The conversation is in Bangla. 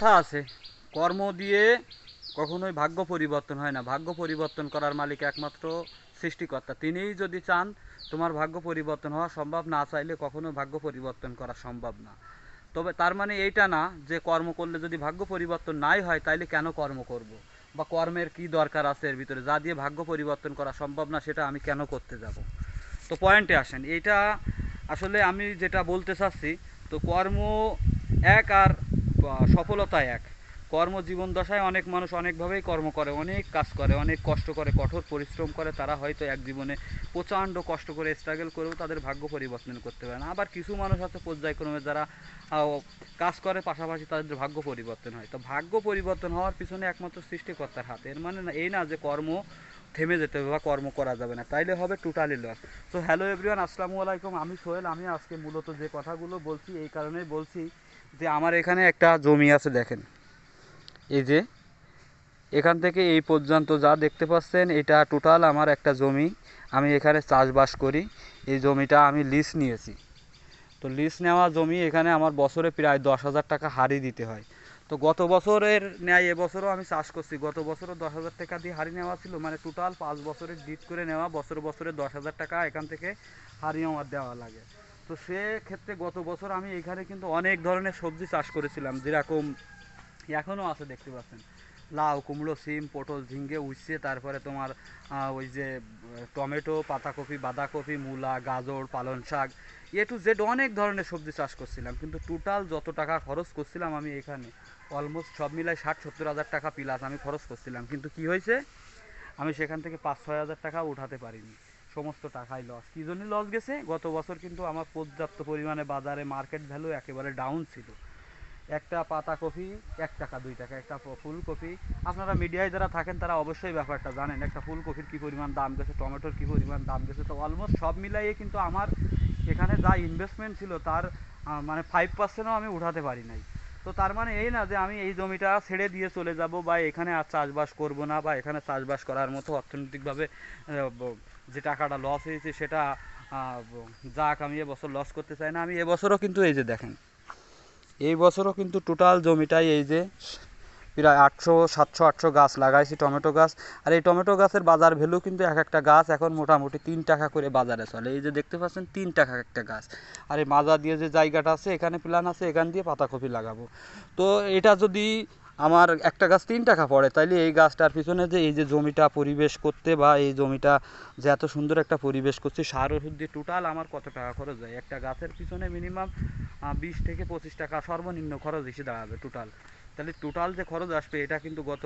কথা আছে। কর্ম দিয়ে কখনোই ভাগ্য পরিবর্তন হয় না। ভাগ্য পরিবর্তন করার মালিক একমাত্র সৃষ্টিকর্তা। তিনিই যদি চান তোমার ভাগ্য পরিবর্তন হওয়া সম্ভব, না চাইলে কখনো ভাগ্য পরিবর্তন করা সম্ভব না। তবে তার মানে এইটা না যে কর্ম করলে যদি ভাগ্য পরিবর্তন নাই হয়, তাইলে কেন কর্ম করব? বা কর্মের কি দরকার আছে এর ভিতরে? যা দিয়ে ভাগ্য পরিবর্তন করা সম্ভব না, সেটা আমি কেন করতে যাব? তো পয়েন্টে আসেন। এইটা আসলে আমি যেটা বলতে চাচ্ছি, তো কর্ম এক আর সফলতা এক। কর্মজীবন দশায় অনেক মানুষ অনেকভাবেই কর্ম করে, অনেক কাজ করে, অনেক কষ্ট করে, কঠোর পরিশ্রম করে, তারা হয়তো এক জীবনে প্রচণ্ড কষ্ট করে স্ট্রাগল করেও তাদের ভাগ্য পরিবর্তন করতে পারে না। আবার কিছু মানুষ আছে পর্যায়ক্রমে যারা কাজ করে, পাশাপাশি তাদের ভাগ্য পরিবর্তন হয়। তো ভাগ্য পরিবর্তন হওয়ার পিছনে একমাত্র সৃষ্টিকর্তার হাতে। এর মানে এই না যে কর্ম থেমে যেতে হবে বা কর্ম করা যাবে না, তাইলে হবে টোটালি লস তো হ্যালো এভরিওয়ান আসসালামু আলাইকুম, আমি সোহেল, আমি আজকে মূলত যে কথাগুলো বলছি এই কারণেই বলছি যে আমার এখানে একটা জমি আছে দেখেন। এই যে, এখান থেকে এই পর্যন্ত যা দেখতে পাচ্ছেন, এটা টোটাল আমার একটা জমি, আমি এখানে চাষবাস করি, এই জমিটা আমি লিজ নিয়েছি। তো লিজ নেওয়া জমি এখানে আমার বছরে প্রায় দশ হাজার টাকা হারি দিতে হয়। তো গত বছরের ন্যায় এবছরও আমি চাষ করছি। গত বছরও দশ হাজার টাকা দিয়ে হারি নেওয়া ছিল। মানে টোটাল পাঁচ বছরের ডিট করে নেওয়া, বছর বছরে দশ হাজার টাকা এখান থেকে হারি আমার দেওয়া লাগে। তো সেক্ষেত্রে গত বছর আমি এখানে কিন্তু অনেক ধরনের সবজি চাষ করেছিলাম, যেরকম এখনও আছে, দেখতে পাচ্ছেন। লাউ, কুমড়ো, সিম, পটল ঝিঙ্গে উচ্ছে, তারপরে তোমার ওই যে, টমেটো, পাতাকপি, বাঁধাকপি, মূলা, গাজর পালং শাক, এ টু জেড অনেক ধরনের সবজি চাষ করছিলাম। কিন্তু টোটাল যত টাকা খরচ করছিলাম আমি এখানে অলমোস্ট সব মিলাই ষাট, সত্তর হাজার টাকা প্লাস আমি খরচ করছিলাম। কিন্তু কি হয়েছে? আমি সেখান থেকে পাঁচ, ছয় হাজার টাকা উঠাতে পারিনি। সমস্ত টাকাই লস কী জন্য লস গেছে? গত বছর কিন্তু আমার পর্যাপ্ত পরিমাণে বাজারে মার্কেট ভ্যালু একেবারে ডাউন ছিল। একটা পাতাকপি এক টাকা, দুই টাকা, একটা ফুলকপি। আপনারা মিডিয়ায় যারা থাকেন, তারা অবশ্যই ব্যাপারটা জানেন, একটা ফুলকপির কী পরিমাণ দাম গেছে, টমেটোর কী পরিমাণ দাম গেছে। তো অলমোস্ট সব মিলাইয়ে কিন্তু আমার এখানে যা ইনভেস্টমেন্ট ছিল, তার মানে ফাইভ পার্সেন্টও আমি উঠাতে পারি নাই। তো তার মানে এই না যে আমি এই জমিটা ছেড়ে দিয়ে চলে যাব বা এখানে আর চাষবাস করব না বা এখানে চাষবাস করার মতো অর্থনৈতিকভাবে যে টাকাটা লস হয়েছে সেটা যাক আমি এবছর লস করতে চাই না, আমি এবছরও কিন্তু এই যে দেখেন এই বছরও কিন্তু টোটাল জমিটাই এই যে প্রায় আটশো, সাতশো, আটশো গাছ লাগাইছি টমেটো গাছ। আর এই টমেটো গাছের বাজার ভ্যালু কিন্তু এক একটা গাছ এখন মোটামুটি তিন টাকা করে বাজারে চলে। এই যে দেখতে পাচ্ছেন, তিন টাকা একটা গাছ। আর এই মাজা দিয়ে যে জায়গাটা আছে, এখানে প্ল্যান আছে, এখান দিয়ে পাতাকপি লাগাবো। তো এটা যদি আমার একটা গাছ তিন টাকা পড়ে, তাইলে এই গাছটার পিছনে যে এই যে জমিটা পরিবেশ করতে বা এই জমিটা যে এত সুন্দর একটা পরিবেশ করছে, সার ওষুধ দিয়ে টোটাল আমার কত টাকা খরচ যায় একটা গাছের পিছনে মিনিমাম বিশ থেকে পঁচিশ টাকা সর্বনিম্ন খরচ এসে দাঁড়াবে টোটাল তাহলে টোটাল যে খরচ আসবে, এটা কিন্তু গত